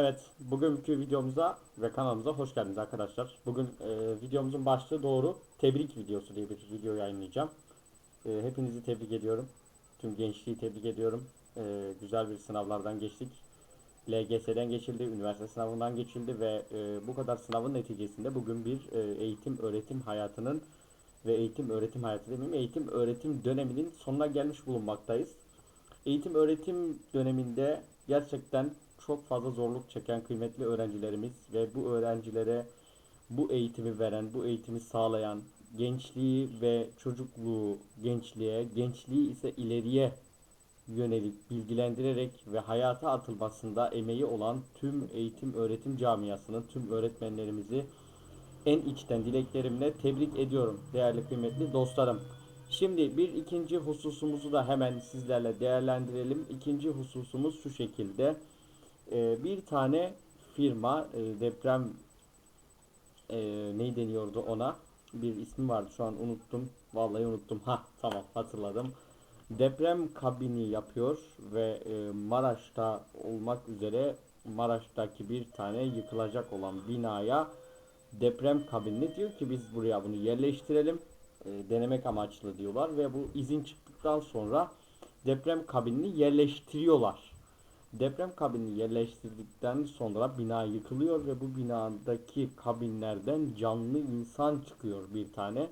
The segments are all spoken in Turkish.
Evet, bugünkü videomuza ve kanalımıza hoş geldiniz arkadaşlar. Bugün e, videomuzun başlığı doğru tebrik videosu diye bir video yayınlayacağım. E, hepinizi tebrik ediyorum. Tüm gençliği tebrik ediyorum. E, güzel bir sınavlardan geçtik. LGS'den geçildi, üniversite sınavından geçildi ve e, bu kadar sınavın neticesinde bugün bir e, eğitim öğretim hayatının ve eğitim öğretim hayatı demeyeyim, eğitim öğretim döneminin sonuna gelmiş bulunmaktayız. Eğitim öğretim döneminde gerçekten çok fazla zorluk çeken kıymetli öğrencilerimiz ve bu öğrencilere bu eğitimi veren, bu eğitimi sağlayan, gençliği ve çocukluğu gençliğe, gençliği ise ileriye yönelik bilgilendirerek ve hayata atılmasında emeği olan tüm eğitim öğretim camiasının tüm öğretmenlerimizi en içten dileklerimle tebrik ediyorum değerli kıymetli dostlarım. Şimdi bir ikinci hususumuzu da hemen sizlerle değerlendirelim. İkinci hususumuz şu şekilde. Ee, bir tane firma e, deprem e, ne deniyordu ona? Bir ismi vardı şu an unuttum. Vallahi unuttum. Ha tamam hatırladım. Deprem kabini yapıyor ve e, Maraş'ta olmak üzere Maraş'taki bir tane yıkılacak olan binaya deprem kabinini diyor ki biz buraya bunu yerleştirelim e, denemek amaçlı diyorlar ve bu izin çıktıktan sonra deprem kabinini yerleştiriyorlar. Deprem kabinini yerleştirdikten sonra bina yıkılıyor ve bu binadaki kabinlerden canlı insan çıkıyor bir tane.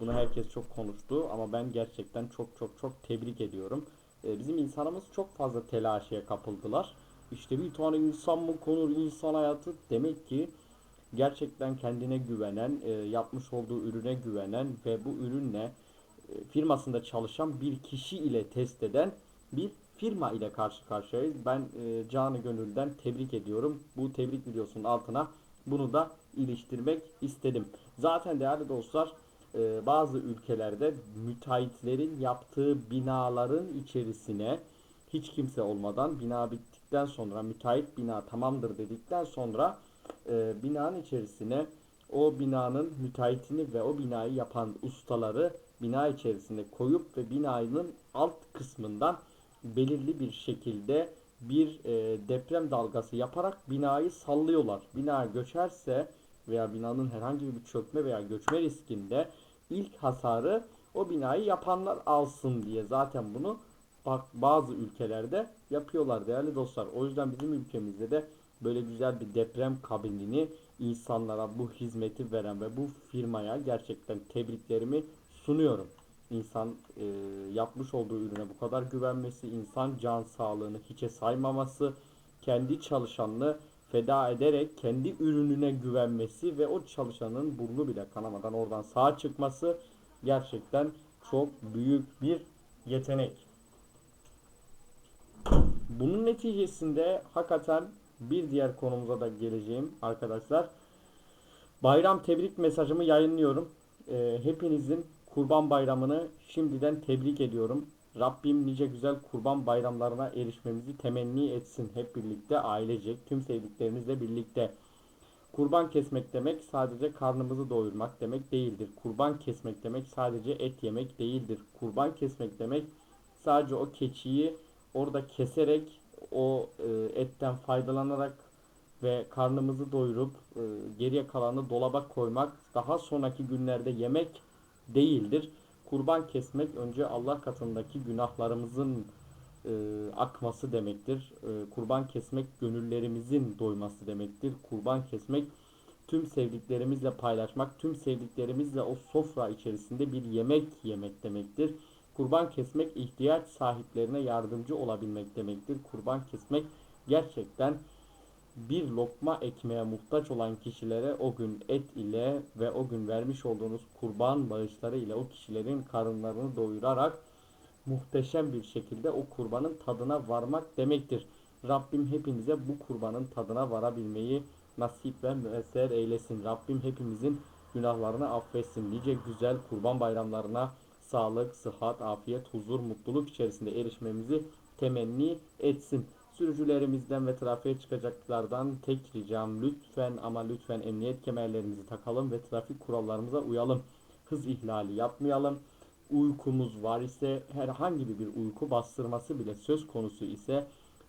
Bunu herkes çok konuştu ama ben gerçekten çok çok çok tebrik ediyorum. E, bizim insanımız çok fazla telaşeye kapıldılar. İşte bir tane insan mı konur insan hayatı demek ki gerçekten kendine güvenen, e, yapmış olduğu ürüne güvenen ve bu ürünle e, firmasında çalışan bir kişi ile test eden bir firma ile karşı karşıyayız. Ben e, canı gönülden tebrik ediyorum. Bu tebrik videosunun altına bunu da iliştirmek istedim. Zaten değerli dostlar e, bazı ülkelerde müteahhitlerin yaptığı binaların içerisine hiç kimse olmadan bina bittikten sonra müteahhit bina tamamdır dedikten sonra e, binanın içerisine o binanın müteahhitini ve o binayı yapan ustaları bina içerisine koyup ve binanın alt kısmından belirli bir şekilde bir e, deprem dalgası yaparak binayı sallıyorlar. Bina göçerse veya binanın herhangi bir çökme veya göçme riskinde ilk hasarı o binayı yapanlar alsın diye zaten bunu bazı ülkelerde yapıyorlar değerli dostlar. O yüzden bizim ülkemizde de böyle güzel bir deprem kabinini insanlara bu hizmeti veren ve bu firmaya gerçekten tebriklerimi sunuyorum. İnsan e, yapmış olduğu ürüne bu kadar güvenmesi, insan can sağlığını hiçe saymaması, kendi çalışanını feda ederek kendi ürününe güvenmesi ve o çalışanın burnu bile kanamadan oradan sağ çıkması gerçekten çok büyük bir yetenek. Bunun neticesinde hakikaten bir diğer konumuza da geleceğim arkadaşlar. Bayram tebrik mesajımı yayınlıyorum. Ee, hepinizin Kurban Bayramı'nı şimdiden tebrik ediyorum. Rabbim nice güzel kurban bayramlarına erişmemizi temenni etsin hep birlikte ailecek tüm sevdiklerimizle birlikte. Kurban kesmek demek sadece karnımızı doyurmak demek değildir. Kurban kesmek demek sadece et yemek değildir. Kurban kesmek demek sadece o keçiyi orada keserek o e, etten faydalanarak ve karnımızı doyurup e, geriye kalanı dolaba koymak daha sonraki günlerde yemek değildir. Kurban kesmek önce Allah katındaki günahlarımızın e, akması demektir. E, kurban kesmek gönüllerimizin doyması demektir. Kurban kesmek tüm sevdiklerimizle paylaşmak, tüm sevdiklerimizle o sofra içerisinde bir yemek yemek demektir. Kurban kesmek ihtiyaç sahiplerine yardımcı olabilmek demektir. Kurban kesmek gerçekten bir lokma ekmeğe muhtaç olan kişilere o gün et ile ve o gün vermiş olduğunuz kurban bağışları ile o kişilerin karınlarını doyurarak muhteşem bir şekilde o kurbanın tadına varmak demektir. Rabbim hepimize bu kurbanın tadına varabilmeyi nasip ve müesser eylesin. Rabbim hepimizin günahlarını affetsin. Nice güzel kurban bayramlarına sağlık, sıhhat, afiyet, huzur, mutluluk içerisinde erişmemizi temenni etsin. Sürücülerimizden ve trafiğe çıkacaklardan tek ricam lütfen ama lütfen emniyet kemerlerimizi takalım ve trafik kurallarımıza uyalım. Hız ihlali yapmayalım. Uykumuz var ise herhangi bir uyku bastırması bile söz konusu ise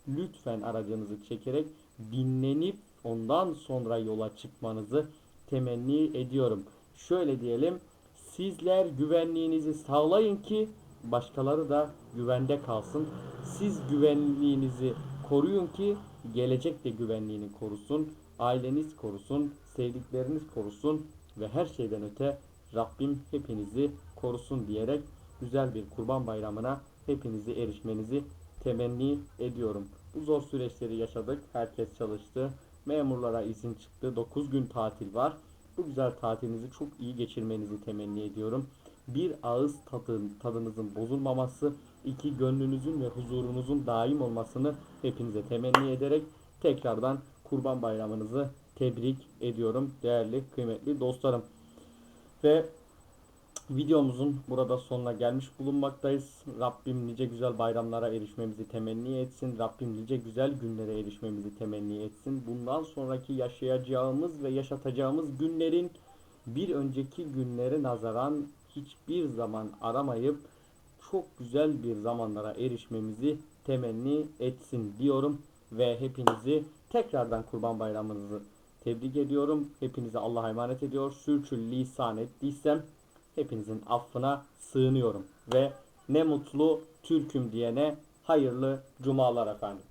lütfen aracınızı çekerek dinlenip ondan sonra yola çıkmanızı temenni ediyorum. Şöyle diyelim, sizler güvenliğinizi sağlayın ki başkaları da güvende kalsın. Siz güvenliğinizi koruyun ki gelecek de güvenliğini korusun. Aileniz korusun, sevdikleriniz korusun ve her şeyden öte Rabbim hepinizi korusun diyerek güzel bir kurban bayramına hepinizi erişmenizi temenni ediyorum. Bu zor süreçleri yaşadık. Herkes çalıştı. Memurlara izin çıktı. 9 gün tatil var. Bu güzel tatilinizi çok iyi geçirmenizi temenni ediyorum. Bir ağız tadın, tadınızın bozulmaması, iki gönlünüzün ve huzurunuzun daim olmasını hepinize temenni ederek tekrardan Kurban Bayramınızı tebrik ediyorum değerli kıymetli dostlarım. Ve videomuzun burada sonuna gelmiş bulunmaktayız. Rabbim nice güzel bayramlara erişmemizi temenni etsin. Rabbim nice güzel günlere erişmemizi temenni etsin. Bundan sonraki yaşayacağımız ve yaşatacağımız günlerin bir önceki günlere nazaran hiçbir zaman aramayıp çok güzel bir zamanlara erişmemizi temenni etsin diyorum ve hepinizi tekrardan Kurban Bayramınızı tebrik ediyorum. Hepinize Allah'a emanet ediyor. Sürçül lisan ettiysem hepinizin affına sığınıyorum ve ne mutlu Türk'üm diyene hayırlı cumalar efendim.